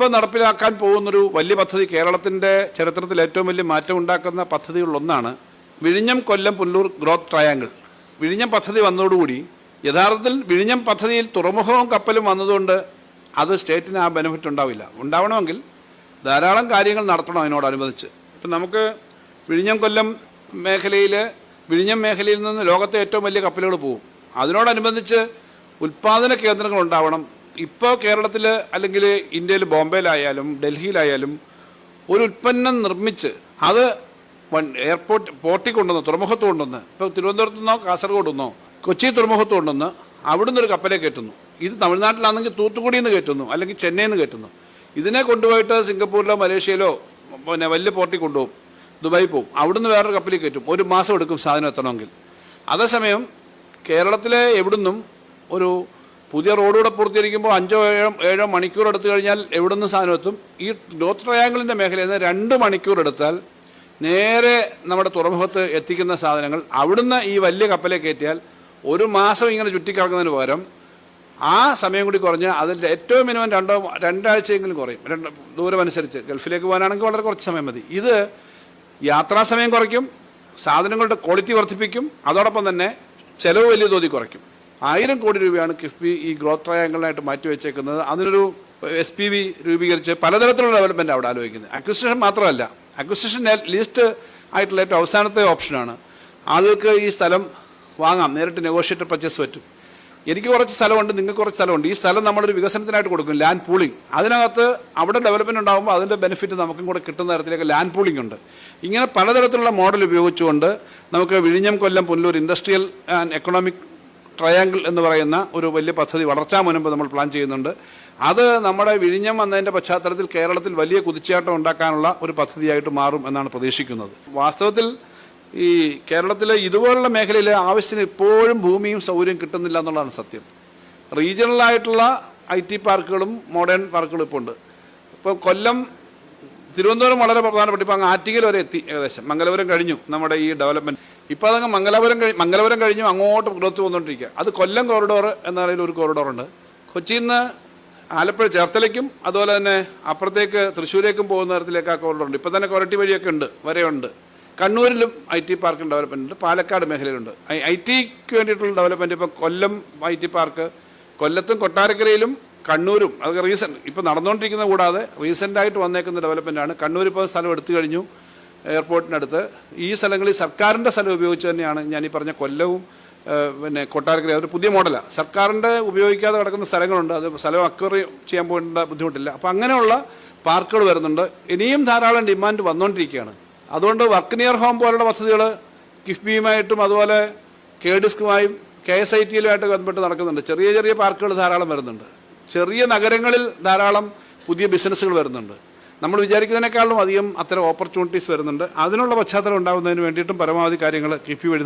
ഇപ്പോൾ നടപ്പിലാക്കാൻ പോകുന്നൊരു വലിയ പദ്ധതി കേരളത്തിന്റെ ചരിത്രത്തിൽ ഏറ്റവും വലിയ മാറ്റം ഉണ്ടാക്കുന്ന പദ്ധതികളിലൊന്നാണ് വിഴിഞ്ഞം കൊല്ലം പുല്ലൂർ ഗ്രോത്ത് ട്രയാങ്കിൾ. വിഴിഞ്ഞം പദ്ധതി വന്നതോടുകൂടി യഥാർത്ഥത്തിൽ വിഴിഞ്ഞം പദ്ധതിയിൽ തുറമുഖവും കപ്പലും വന്നതുകൊണ്ട് അത് സ്റ്റേറ്റിന് ആ ബെനിഫിറ്റ് ഉണ്ടാവില്ല. ഉണ്ടാവണമെങ്കിൽ ധാരാളം കാര്യങ്ങൾ നടത്തണം അതിനോടനുബന്ധിച്ച്. ഇപ്പം നമുക്ക് വിഴിഞ്ഞം കൊല്ലം മേഖലയിൽ വിഴിഞ്ഞം മേഖലയിൽ നിന്ന് ലോകത്തെ ഏറ്റവും വലിയ കപ്പലുകൾ പോകും അതിനോടനുബന്ധിച്ച് ഉൽപ്പാദന കേന്ദ്രങ്ങൾ ഉണ്ടാവണം. ഇപ്പോൾ കേരളത്തിൽ അല്ലെങ്കിൽ ഇന്ത്യയിൽ ബോംബെയിലായാലും ഡൽഹിയിലായാലും ഒരു ഉൽപ്പന്നം നിർമ്മിച്ച് അത് എയർപോർട്ട് പോർട്ടിൽ കൊണ്ടുവന്ന് തുറമുഖത്ത് കൊണ്ടുവന്ന് ഇപ്പോൾ തിരുവനന്തപുരത്തു നിന്നോ കാസർഗോഡ് നിന്നോ കൊച്ചി തുറമുഖത്ത് കൊണ്ടുവന്ന് അവിടുന്ന് ഒരു കപ്പലെ കയറ്റുന്നു. ഇത് തമിഴ്നാട്ടിലാണെങ്കിൽ തൂത്തുക്കുടിയിൽ നിന്ന് കയറ്റുന്നു അല്ലെങ്കിൽ ചെന്നൈയിൽ നിന്ന് കയറ്റുന്നു. ഇതിനെ കൊണ്ടുപോയിട്ട് സിംഗപ്പൂരിലോ മലേഷ്യയിലോ പിന്നെ വലിയ പോർട്ടിൽ കൊണ്ടുപോകും ദുബായി പോകും. അവിടുന്ന് വേറൊരു കപ്പലിൽ കയറ്റും. ഒരു മാസം എടുക്കും സാധനം എത്തണമെങ്കിൽ. അതേസമയം കേരളത്തിലെ എവിടുന്നും ഒരു പുതിയ റോഡുകൂടെ പൂർത്തീകരിക്കുമ്പോൾ അഞ്ചോ ഏഴോ ഏഴോ മണിക്കൂർ എടുത്തു കഴിഞ്ഞാൽ എവിടെ നിന്ന് സാധനം എത്തും? ഈ നോർത്ത് ട്രയാങ്കിളിന്റെ മേഖലയിൽ നിന്ന് രണ്ട് മണിക്കൂർ എടുത്താൽ നേരെ നമ്മുടെ തുറമുഖത്ത് എത്തിക്കുന്ന സാധനങ്ങൾ അവിടുന്ന് ഈ വലിയ കപ്പലെ കയറ്റിയാൽ ഒരു മാസം ഇങ്ങനെ ചുറ്റിക്കറങ്ങുന്നതിന് പകരം ആ സമയം കൂടി കുറഞ്ഞ് അതിന്റെ ഏറ്റവും മിനിമം രണ്ടോ രണ്ടാഴ്ചയെങ്കിലും കുറയും. രണ്ട് ദൂരമനുസരിച്ച് ഗൾഫിലേക്ക് പോകാനാണെങ്കിൽ വളരെ കുറച്ച് സമയം മതി. ഇത് യാത്രാ സമയം കുറയ്ക്കും സാധനങ്ങളുടെ ക്വാളിറ്റി വർദ്ധിപ്പിക്കും അതോടൊപ്പം തന്നെ ചിലവ് വലിയ തോതിൽ കുറയ്ക്കും. ആയിരം കോടി രൂപയാണ് കിഫ്ബി ഈ ഗ്രോത്ത് ട്രയാങ്കിളിനായിട്ട് മാറ്റിവെച്ചേക്കുന്നത് അതിനൊരു എസ് പി വി രൂപീകരിച്ച് പലതരത്തിലുള്ള ഡെവലപ്മെന്റ് അവിടെ ആലോചിക്കുന്നത്. അക്വിസിഷൻ മാത്രമല്ല. അക്വിസിഷൻ ലീസ്റ്റ് ആയിട്ടുള്ള ഏറ്റവും അവസാനത്തെ ഓപ്ഷനാണ് ആളുകൾക്ക് ഈ സ്ഥലം വാങ്ങാം. നേരിട്ട് നെഗോഷിയേറ്റർ പർച്ചേസ് പറ്റും. എനിക്ക് കുറച്ച് സ്ഥലമുണ്ട് നിങ്ങൾക്ക് കുറച്ച് സ്ഥലമുണ്ട്. ഈ സ്ഥലം നമ്മളൊരു വികസനത്തിനായിട്ട് കൊടുക്കും. ലാൻഡ് പൂളിംഗ് അതിനകത്ത് അവിടെ ഡെവലപ്മെന്റ് ഉണ്ടാകുമ്പോൾ അതിന്റെ ബെനിഫിറ്റ് നമുക്കും കൂടെ കിട്ടുന്ന തരത്തിലേക്ക് ലാൻഡ് പൂളിംഗ് ഉണ്ട്. ഇങ്ങനെ പലതരത്തിലുള്ള മോഡൽ ഉപയോഗിച്ചുകൊണ്ട് നമുക്ക് വിഴിഞ്ഞം Kollam Pullur industrial and economic triangle എന്ന് പറയുന്ന ഒരു വലിയ പദ്ധതി വളർച്ചാ മുൻപ് നമ്മൾ പ്ലാൻ ചെയ്യുന്നുണ്ട്. അത് നമ്മുടെ വിഴിഞ്ഞം വന്നതിന്റെ പശ്ചാത്തലത്തിൽ കേരളത്തിൽ വലിയ കുതിച്ചാട്ടം ഉണ്ടാക്കാനുള്ള ഒരു പദ്ധതിയായിട്ട് മാറും എന്നാണ് പ്രതീക്ഷിക്കുന്നത്. വാസ്തവത്തിൽ ഈ കേരളത്തിലെ ഇതുപോലുള്ള മേഖലയിൽ ആവശ്യത്തിന് ഇപ്പോഴും ഭൂമിയും സൗകര്യം കിട്ടുന്നില്ല എന്നുള്ളതാണ് സത്യം. റീജിയണലായിട്ടുള്ള ഐ ടി പാർക്കുകളും മോഡേൺ പാർക്കുകളും ഇപ്പോൾ ഉണ്ട്. ഇപ്പോൾ കൊല്ലം തിരുവനന്തപുരം വളരെ പ്രധാനപ്പെട്ട ഇപ്പം അങ്ങ് ആറ്റിങ്ങൽ വരെ എത്തി ഏകദേശം. മംഗലപുരം കഴിഞ്ഞു നമ്മുടെ ഈ ഡെവലപ്മെന്റ് ഇപ്പം അതങ്ങ് മംഗലപുരം കഴി മംഗലപുരം കഴിഞ്ഞു അങ്ങോട്ട് ഗ്രോത്ത് വന്നുകൊണ്ടിരിക്കുക അത് കൊല്ലം കോറിഡോർ എന്ന നിലയിൽ ഒരു കോറിഡോർ ഉണ്ട്. കൊച്ചിയിൽ നിന്ന് ആലപ്പുഴ ചേർത്തലയ്ക്കും അതുപോലെ തന്നെ അപ്പുറത്തേക്ക് തൃശ്ശൂരേക്കും പോകുന്ന തരത്തിലേക്ക് ആ കോറിഡോർ ഉണ്ട്. ഇപ്പം തന്നെ കൊരട്ടി വഴിയൊക്കെ ഉണ്ട് വരെയുണ്ട്. കണ്ണൂരിലും ഐ ടി പാർക്കിന് ഡെവലപ്മെന്റ് ഉണ്ട് പാലക്കാട് മേഖലയിലുണ്ട്. ഐ ടിക്ക് വേണ്ടിയിട്ടുള്ള ഡെവലപ്മെന്റ് ഇപ്പം കൊല്ലം ഐ ടി പാർക്ക് കൊല്ലത്തും കൊട്ടാരക്കരയിലും കണ്ണൂരും അത് റീസെന്റ് ഇപ്പോൾ നടന്നുകൊണ്ടിരിക്കുന്ന കൂടാതെ റീസെന്റായിട്ട് വന്നേക്കുന്ന ഡെവലപ്മെന്റ് ആണ്. കണ്ണൂർ ഇപ്പോൾ സ്ഥലം എടുത്തു കഴിഞ്ഞു എയർപോർട്ടിനടുത്ത് ഈ സ്ഥലങ്ങളിൽ സർക്കാരിന്റെ സ്ഥലം ഉപയോഗിച്ച് തന്നെയാണ് ഞാൻ ഈ പറഞ്ഞ കൊല്ലവും പിന്നെ കൊട്ടാരക്കര അതൊരു പുതിയ മോഡലാണ് സർക്കാരിന്റെ ഉപയോഗിക്കാതെ കിടക്കുന്ന സ്ഥലങ്ങളുണ്ട്. അത് സ്ഥലം അക്വറി ചെയ്യാൻ പോകേണ്ട ബുദ്ധിമുട്ടില്ല. അപ്പോൾ അങ്ങനെയുള്ള പാർക്കുകൾ വരുന്നുണ്ട്. ഇനിയും ധാരാളം ഡിമാൻഡ് വന്നുകൊണ്ടിരിക്കുകയാണ് അതുകൊണ്ട് വർക്ക് നിയർ ഹോം പോലുള്ള പദ്ധതികൾ കിഫ്ബിയുമായിട്ടും അതുപോലെ കെ ഡിസ്കുമായും കെ എസ് ഐ ടിയിലുമായിട്ട് ബന്ധപ്പെട്ട് നടക്കുന്നുണ്ട്. ചെറിയ ചെറിയ പാർക്കുകൾ ധാരാളം വരുന്നുണ്ട്. ചെറിയ നഗരങ്ങളിൽ ധാരാളം പുതിയ ബിസിനസ്സുകൾ വരുന്നുണ്ട്. നമ്മൾ വിചാരിക്കുന്നതിനേക്കാളും അധികം അത്തരം ഓപ്പർച്യൂണിറ്റീസ് വരുന്നുണ്ട്. അതിനുള്ള പശ്ചാത്തലം ഉണ്ടാകുന്നതിന് വേണ്ടിയിട്ടും പരമാവധി കാര്യങ്ങൾ കിഫ്ബി വഴി